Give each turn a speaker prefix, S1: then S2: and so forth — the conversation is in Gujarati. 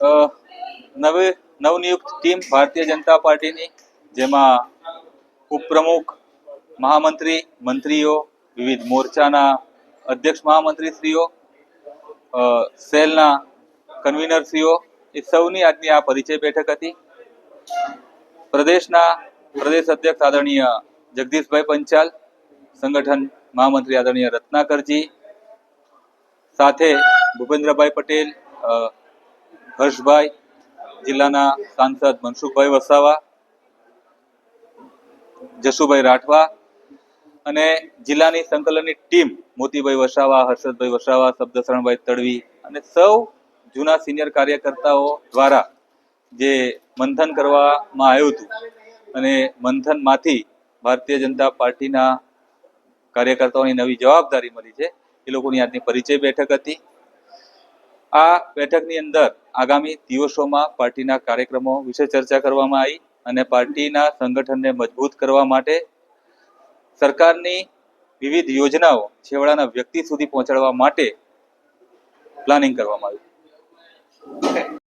S1: નવી, નવનિયુક્ત ટીમ ભારતીય જનતા પાર્ટીની, જેમાં ઉપપ્રમુખ, મહામંત્રી, મંત્રીઓ, વિવિધ મોરચાના અધ્યક્ષ મહામંત્રીશ્રીઓ સેલના કન્વીનરશ્રીઓ, એ સૌની આજની આ પરિચય બેઠક હતી. પ્રદેશના પ્રદેશ અધ્યક્ષ આદરણીય જગદીશભાઈ પંચાલ, સંગઠન મહામંત્રી આદરણીય રત્નાકરજી, સાથે ભૂપેન્દ્રભાઈ પટેલ હર્ષભાઈ, જિલ્લાના સાંસદ મનસુખભાઈ વસાવા જશુભાઈ રાઠવા અને જિલ્લાની સંકલનની ટીમ મોતીભાઈ વસાવા, હર્ષદભાઈ વસાવા, શબ્દશરણભાઈ તડવી અને સૌ જૂના સિનિયર કાર્યકર્તાઓ દ્વારા જે મંથન કરવામાં આવ્યું હતું અને મંથનમાંથી ભારતીય જનતા પાર્ટીના કાર્યકર્તાઓની નવી જવાબદારી મળી છે. એ લોકોની આજની પરિચય બેઠક હતી. આ બેઠકની અંદર આગામી દિવસોમાં પાર્ટીના કાર્યક્રમો વિશે ચર્ચા કરવામાં આવી અને પાર્ટીના સંગઠનને મજબૂત કરવા માટે સરકારની વિવિધ યોજનાઓ છેવાડાના વ્યક્તિ સુધી પહોંચાડવા માટે પ્લાનિંગ કરવામાં આવ્યું